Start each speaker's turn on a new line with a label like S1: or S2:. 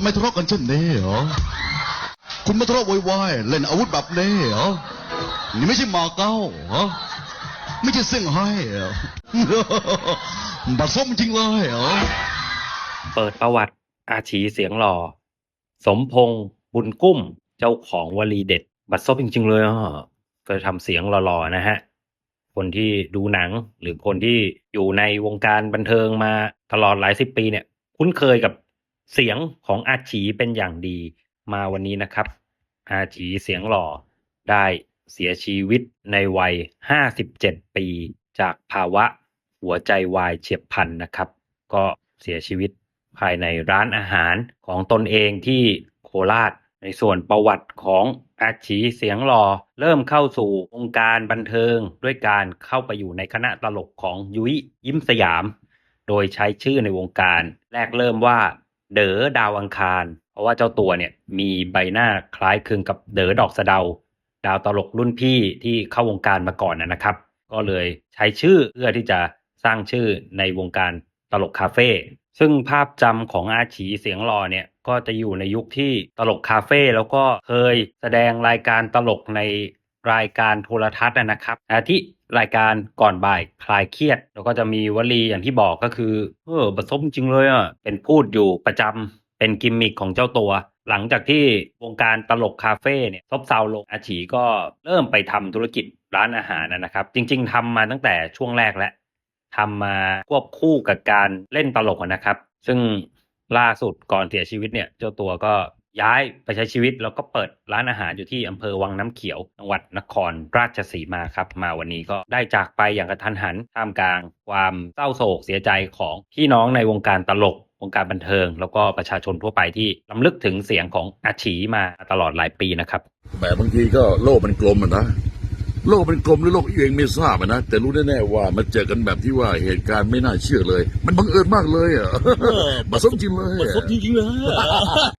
S1: ทำไมทะเลาะกันเช่นนี้เหรอ คุณมาทะเลาะโวยวายเล่นอาวุธแบบนี้เหรอ นี่ไม่ใช่หมาเก้าเหรอ ไม่ใช่เซี่ยงไฮ้เหรอ บัดส้มจริงเลยเหรอ
S2: เปิดประวัติอาชีเสียงหล่อ สมพงษ์บุญกุ้มเจ้าของวลีเด็ด บัดซบจริง ๆ เลยอะก็ทำเสียงหล่อๆนะฮะ คนที่ดูหนังหรือคนที่อยู่ในวงการบันเทิงมาตลอดหลายสิบปีเนี่ย คุ้นเคยกับ เสียงของอาชีเป็นอย่างดีมาวันนี้นะครับ อาชีเสียงหล่อได้เสียชีวิตในวัย 57 ปี จากภาวะหัวใจวายเฉียบพลันนะครับ ก็เสียชีวิตภายในร้านอาหารของตนเองที่โคราช ในส่วนประวัติของอาชีเสียงหล่อเริ่มเข้าสู่วงการบันเทิงด้วยการเข้าไปอยู่ในคณะตลกของยุ้ยยิ้มสยาม โดยใช้ชื่อในวงการ แรกเริ่มว่า เด๋อดาวอังคาร เพราะว่าเจ้าตัวเนี่ยมีใบหน้าคล้ายคลึงกับเด๋อดอกสะเดา ดาวตลกรุ่นพี่ที่เข้าวงการมาก่อนนะนะครับ ก็เลยใช้ชื่อเพื่อที่จะสร้างชื่อในวงการตลกคาเฟ่ซึ่งภาพจำของอาชีเสียงหล่อเนี่ยก็จะอยู่ในยุคที่ตลกคาเฟ่แล้วก็เคยแสดงรายการตลกใน รายการโทรทัศน์นะครับอาทิรายการก่อนบ่ายคลายเครียด แล้วก็จะมีวลีอย่างที่บอกก็คือเออบัสมจริงเลยอะเป็นพูดอยู่ประจำเป็นกิมมิคของเจ้าตัว หลังจากที่วงการตลกคาเฟ่เนี่ยซบเซาลงอาชีก็เริ่มไปทำธุรกิจร้านอาหารนะครับ จริง ๆทำมาตั้งแต่ช่วงแรกแล้วทำมาควบคู่กับการเล่นตลกนะครับ ซึ่งล่าสุดก่อนเสียชีวิตเนี่ย เจ้าตัวก็ ย้ายไปใช้ชีวิตแล้วก็เปิดร้านอาหารอยู่ที่อำเภอวังน้ำเขียวจังหวัดนครราชสีมาครับ มาวันนี้ก็ได้จากไปอย่างกระทันหันท่ามกลาง ความเศร้าโศกเสียใจของพี่น้องในวงการตลกวงการบันเทิง แล้วก็ประชาชนทั่วไปที่ลำลึกถึงเสียงของอาชีมาตลอดหลายปีนะครับ
S3: แต่บางทีก็โลกมันกลมอะนะโลกมันกลมหรือโลกเองไม่ทราบอะนะแต่รู้แน่ๆว่ามันเจอกันแบบที่ว่าเหตุการณ์ไม่น่าเชื่อเลย มันบังเอิญมากเลยอะมาสมจริงเลย
S4: มัน
S3: อะ
S4: ครบจริงๆเลย